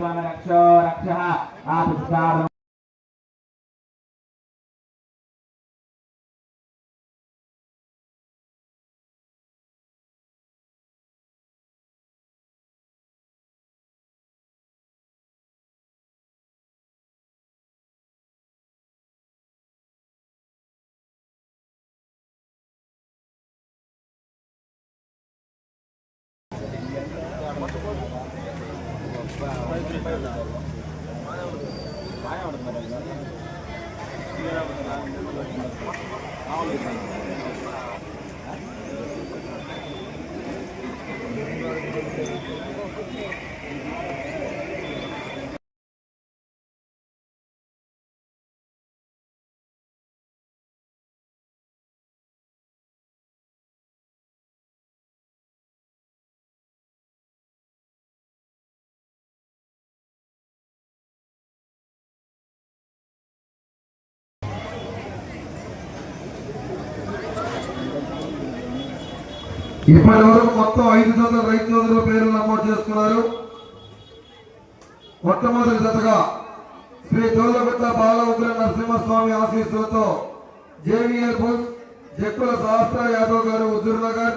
స్వామి రక్షో రక్ష. ఆ மாயாவரம் ఇప్పటి వరకు మొత్తం ఐదు జతల రైతు సోదరుల పేర్లు నమోదు చేసుకున్నారు. మొట్టమొదటి జతగా శ్రీ తోలగుట్ట బాల ఉగ్ర నరసింహస్వామి ఆశీస్సులతో జేవీఎల్ బుస్ జక్కుల శాస్త్ర యాదవ్ గారు హుజూర్ నగర్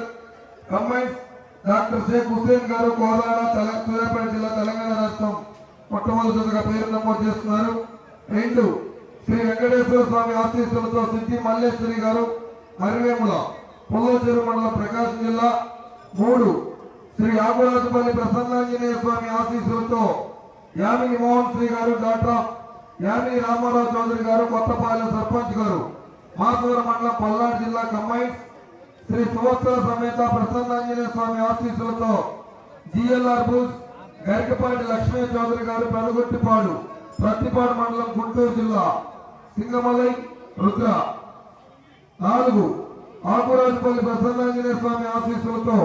కంబైన్స్ డాక్టర్ షేక్ హుసేన్ గారు కోదాడ తెల- సూర్యాపేట జిల్లా తెలంగాణ రాష్ట్రం మొట్టమొదటి జతగా పేరు నమోదు చేస్తున్నారు రెండు శ్రీ వెంకటేశ్వర స్వామి ఆశీస్సులతో సిద్ధి మల్లేశ్వరి గారు అరివేముల పుల్లచెరు మండలం ప్రకాశం జిల్లా మూడు శ్రీ ఆకురాజుపల్లి ప్రసన్నాంజనేయ స్వామి ఆశీస్సులతో యామిని మోహన్ శ్రీ గారు డాక్టర్ యామిని రామారావు చౌదరి గారు కొత్తపాలెం సర్పంచ్ గారు. మాసూర మండలం పల్నాడు జిల్లా కంబైన్స్ శ్రీ సువత్సర సమేత ప్రసన్నాంజనేయ స్వామి ఆశీస్సులతో జిఎల్ఆర్ బూస్ గరికపాటి లక్ష్మీ చౌదరి గారు పెదగొట్టిపాడు ప్రతిపాడు మండలం గుంటూరు జిల్లా సింగమలై రుద్ర. నాలుగు ఆకురాజుపల్లి ప్రసన్నాంజనేయ స్వామి ఆశీస్సులతో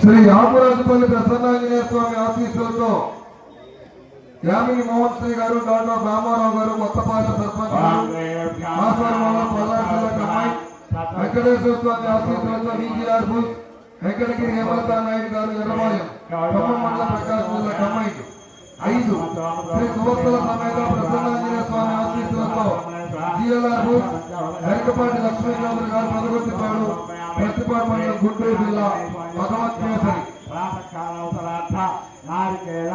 శ్రీ ఆపురాజుపల్లి ప్రసన్నాంజనేయ స్వామి ఆఫీసులతో యామిని మోహన్ శ్రీ గారు డాక్టర్ రామారావు గారు కొత్తపాలెం సర్పంచ్ వెంకటేశ్వర స్వామి ఆఫీసులతో విజిఆర్ బుస్ వెంకటగిరి హేమంత నాయుడు గారు ఎర్రమాయం ఖమ్మం మండలం ప్రకాశం జిల్లా కమ్మాయి ఐదు. శ్రీ సువత్సల సమేత ప్రసన్నాంజనేయ స్వామి ఆఫీసులతో జిఎల్ఆర్ బుస్ వెంకపాటి లక్ష్మీ గారు పదగొట్టిపాడు ప్రతిపాడు మండలం గుంటూరు జిల్లా భగవత్ కేసరి ప్రాతకాలావసరార్థ నారికేళ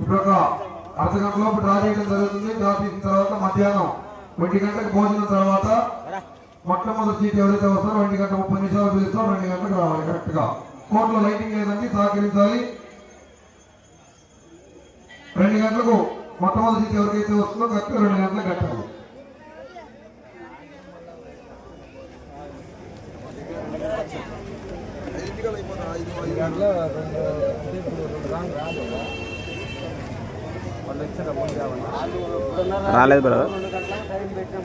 ఇప్పుడు ఒక అర్ధ గంట లోపు డ్రా చేయడం జరుగుతుంది డ్రా తీసిన తర్వాత మధ్యాహ్నం ఒంటి గంటకు భోజనం తర్వాత మొట్టమొదటి సీట్ ఎవరైతే వస్తారో రెండు గంటల ముప్పై నిమిషాలు పిలుస్తారో రెండు గంటలకు రావాలి కరెక్ట్గా. కోర్టులో లైటింగ్ లేదండి సహకరించాలి. రెండు గంటలకు మొట్టమొదటి సీట్ ఎవరికైతే వస్తుందో కరెక్ట్ రెండు గంటలకు కట్టాలి. రాలేదు బ్రదర్.